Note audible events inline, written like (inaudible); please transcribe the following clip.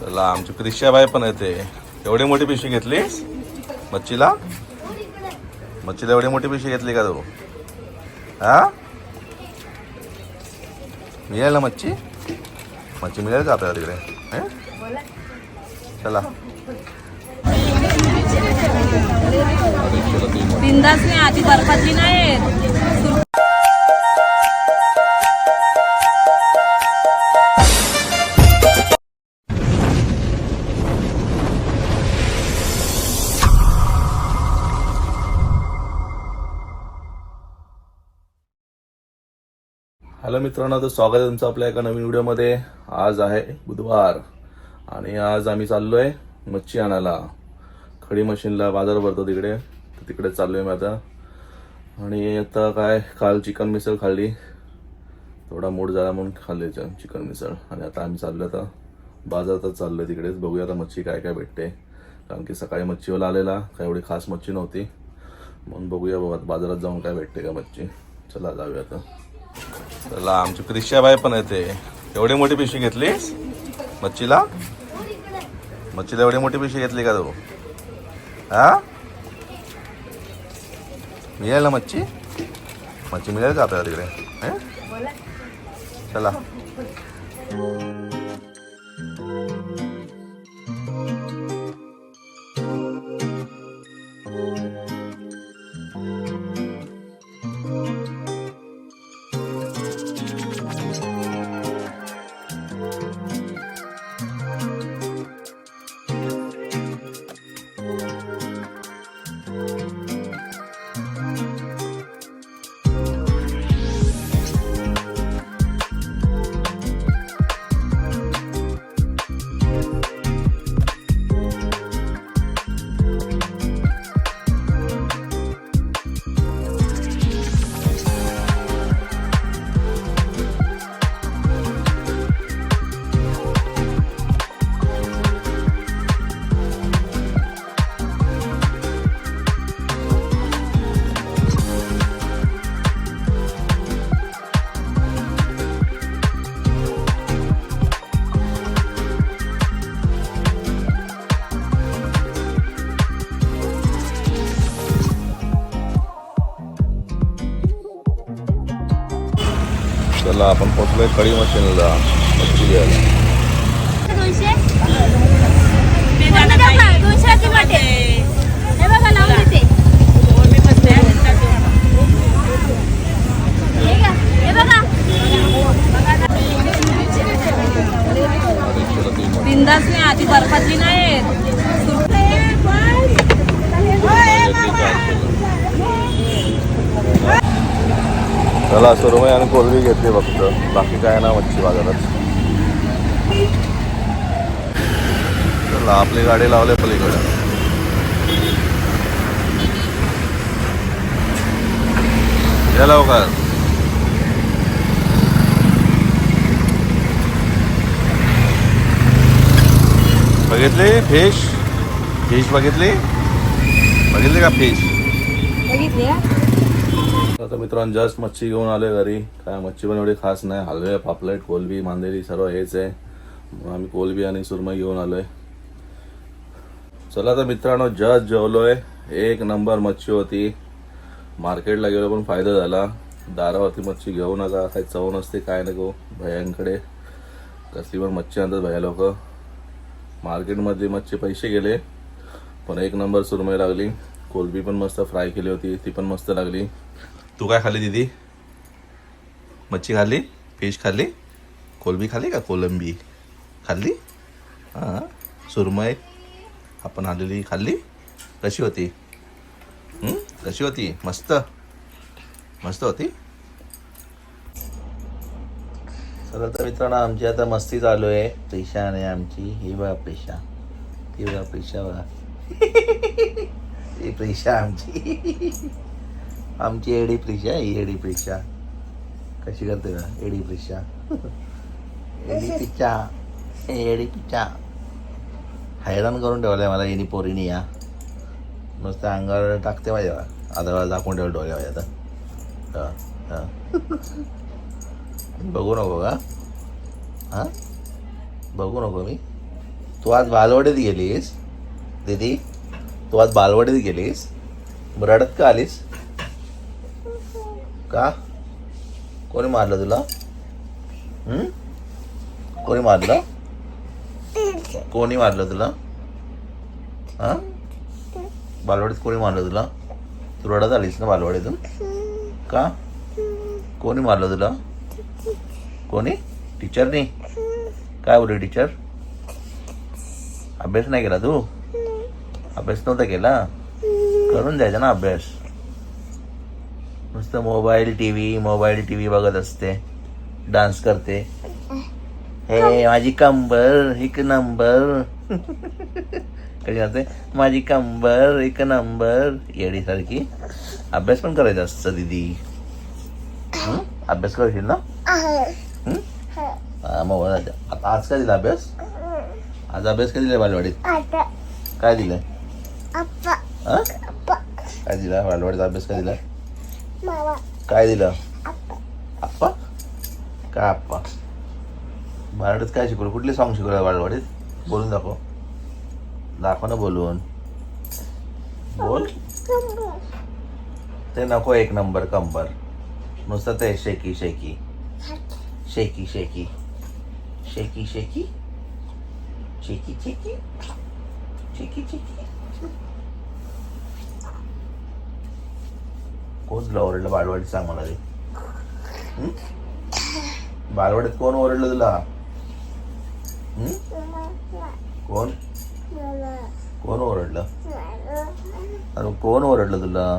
चला आमची प्रिशाबाई पण येते. एवढी मोठी पिशवी घेतलीस? मच्छीला? मच्छीला एवढी मोठी पिशवी घेतली का तू? हा? मिळेल ना मच्छी? मच्छी मिळेल का आपल्याला तिकडे? हे? चला. बिंदास नाही आधी बर्फातली नाही हॅलो मित्रांनो तर स्वागत आहे तुमचं आपल्या एका नवीन व्हिडिओमध्ये. आज आहे बुधवार आणि आज आम्ही चाललो आहे मच्छी आणायला. खडी मशीनला बाजार भरतो तिकडे तर तिकडे चाललो आहे मी आता. आणि आता काय काल चिकन मिसळ खाल्ली. थोडा मूड झाला म्हणून खाल्ली चिकन मिसळ. आणि आता आम्ही चाललो आता. बाजारातच चाललो आहे तिकडेच. बघूया आता मच्छी काय काय भेटते. कारण की सकाळी मच्छीवाला आलेला काय एवढी खास मच्छी नव्हती. म्हणून बघूया बघा बाजारात जाऊन काय भेटते का मच्छी. चला जाऊया आता. चला आमची प्रिशाबाई पण येते. एवढी मोठी पिशवी घेतलीस? मच्छीला? मच्छीला एवढी मोठी पिशवी घेतली का तू? हा? मिळेल ना मच्छी? मच्छी मिळेल का आपल्याला तिकडे? हे? चला. चला आपण पोचलोय कळी मशीनला. मच्छी घ्यायला. चला सुरमई आणि कोलबी घेतली फक्त बाकी काय ना मच्छी बाजारात चला आपली गाडी लावली पलीकडे या फ़िश? फ़िश बघितली? का फ़िश? बघितली आता मित्रांनो जस्ट मच्छी घेऊन आलोय घरी. काय मच्छी पण एवढी खास नाही. हलवे पापलेट कोलबी मांदेली सर्व हेच आहे. आम्ही कोलबी आणि सुरमई घेऊन आलोय. चला तर मित्रांनो जस्ट जेवलोय. एक नंबर मच्छी होती. मार्केटला गेलो पण फायदा झाला. दारावरती मच्छी घेऊ नका. काही चव नसते काय नको. भयांकडे. कसली पण मच्छी आणतात भया लोक. मार्केटमध्ये मच्छी पैसे गेले. पण एक नंबर सुरमई लागली. कोलबी पण मस्त फ्राय केली होती. ती पण मस्त लागली. तू काय खाल्ली दीदी? मच्छी खाल्ली? फिश खाल्ली? कोलंबी खाल्ली का कोलंबी? खाल्ली? हां सुरमई आपण आलेली खाल्ली. कशी होती? कशी होती? मस्त. मस्त होती? चला तर मित्रांनो आमची आता मस्ती चालू आहे. पेशा नाही आमची. ही बघा पेशा. ही बघा पेशा बघा. (laughs) ही पेशा आमची. आमची एडी प्रिशा ही एडी प्रिशा कशी करते का एडी प्रिशा एडी पिच्चा एडी पिच्चा हैराण करून ठेवलंय मला एनी पोरीनी या. मस्त अंगावर टाकते माझ्या आधा दाखवून ठेवलं डोळ्या माझ्या आता हां बघू नको का? हां? बघू नको मी. तू आज बालवाडीत गेलीस. दीदी तू आज बालवाडीत गेलीस. रडत का आलीस? का? कोणी मारलं तुला? कोणी मारलं? कोणी मारलं तुला? हा? बालवाडीत कोणी मारलं तुला? तू रडत आलीस ना बालवाडीतून? का? कोणी मारलं तुला? कोणी? टीचरनी? काय बोलली टीचर? अभ्यास नाही केला तू? अभ्यास नव्हता केला? करून द्यायचा ना अभ्यास. नुसतं mobile T V mobile T V बघत असते. डान्स करते. हे माझी कंबर एक नंबर. कशी म्हणते माझी कंबर एक नंबर. येडीसारखी अभ्यास पण करायचा असतं दीदी? अभ्यास करशील ना? मग आता. आज काय दिला अभ्यास? आज अभ्यास काय दिलाय बालवाडीत? काय दिलंय हा? काय दिला? बालवाडीत अभ्यास काय दिलाय काय दिलं? आप्पा. काय आप्पा? बालवाडीत काय शिकवलं? कुठले सॉंग शिकवलं बालवाडीत बोलून दाखव. दाखव ना बोलून. बोल. ते नको एक नंबर कंबर. नुसतं ते शेकी शेकी शेकी शेकी शेकी शेकी शेकी शेकी शेकी शेकी कोण ओरडलं? बालवाडीत सांग मला ते. हं? बालवाडीत कोण ओरडलं तुला? कोण? कोण ओरडलं? अरे कोण ओरडलं तुला?